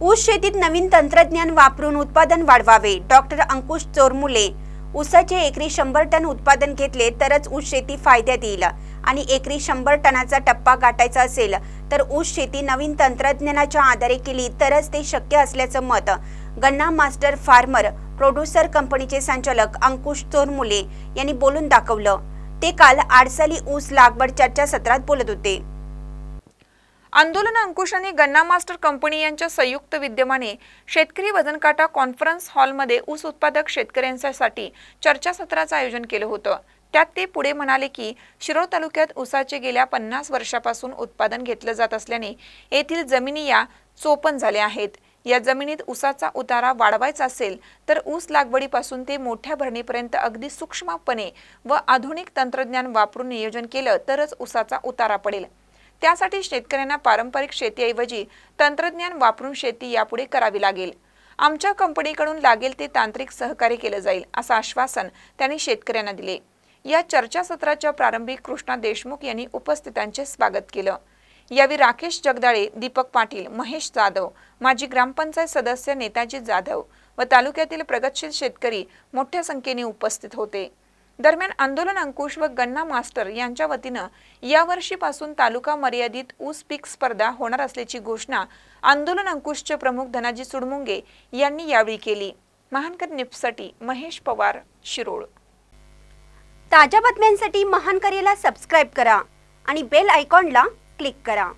ऊस शेतीत नवीन तंत्रज्ञान वापरून उत्पादन वाढवावे. डॉक्टर अंकुश चोरमुले ऊसाचे एकरी शंभर टन उत्पादन घेतले तरच ऊस शेती फायद्यात येईल आणि एकरी शंभर टनाचा टप्पा गाठायचा असेल तर ऊस शेती नवीन तंत्रज्ञानाच्या आधारे केली तरच ते शक्य असल्याचं मत गन्ना मास्टर फार्मर प्रोड्युसर कंपनीचे संचालक अंकुश चोरमुले यांनी बोलून दाखवलं. ते काल आडसाली ऊस लागवड चर्चासत्रात बोलत होते. आंदोलन अंकुश आणि गन्ना मास्टर कंपनी यांच्या संयुक्त विद्यमाने शेतकरी वजनकाटा कॉन्फरन्स हॉलमध्ये ऊस उत्पादक शेतकऱ्यांसाठी चर्चासत्राचं आयोजन केलं होतं. त्यात ते पुढे म्हणाले की शिरोळ तालुक्यात ऊसाचे गेल्या पन्नास वर्षापासून उत्पादन घेतलं जात असल्याने येथील जमिनी या चोपन झाल्या आहेत. या जमिनीत ऊसाचा उतारा वाढवायचा असेल तर ऊस लागवडीपासून ते मोठ्या भरणीपर्यंत अगदी सूक्ष्मपणे व आधुनिक तंत्रज्ञान वापरून नियोजन केलं तरच ऊसाचा उतारा पडेल. त्यासाठी शेतकऱ्यांना पारंपरिक शेतीऐवजी तंत्रज्ञान वापरून शेती यापुढे करावी लागेल. आमच्या कंपनीकडून लागेल ते तांत्रिक सहकार्य केलं जाईल असं आश्वासन त्यांनी शेतकऱ्यांना दिले. या चर्चासत्राच्या प्रारंभी कृष्णा देशमुख यांनी उपस्थितांचे स्वागत केलं. यावेळी राकेश जगदाळे दीपक पाटील महेश जाधव माजी ग्रामपंचायत सदस्य नेताजी जाधव व तालुक्यातील प्रगतशील शेतकरी मोठ्या संख्येने उपस्थित होते. दरम्यान आंदोलन अंकुश व गन्ना मास्टर यांच्या वतीनं यावर्षीपासून तालुका मर्यादित ऊस पीक स्पर्धा होणार असल्याची घोषणा आंदोलन अंकुशचे प्रमुख धनाजी सुडमुंगे यांनी यावेळी केली. महानकर निपसाठी महेश पवार शिरोळ. ताज्या बातम्यांसाठी महान करेला सबस्क्राईब करा आणि बेल आयकॉनला क्लिक करा.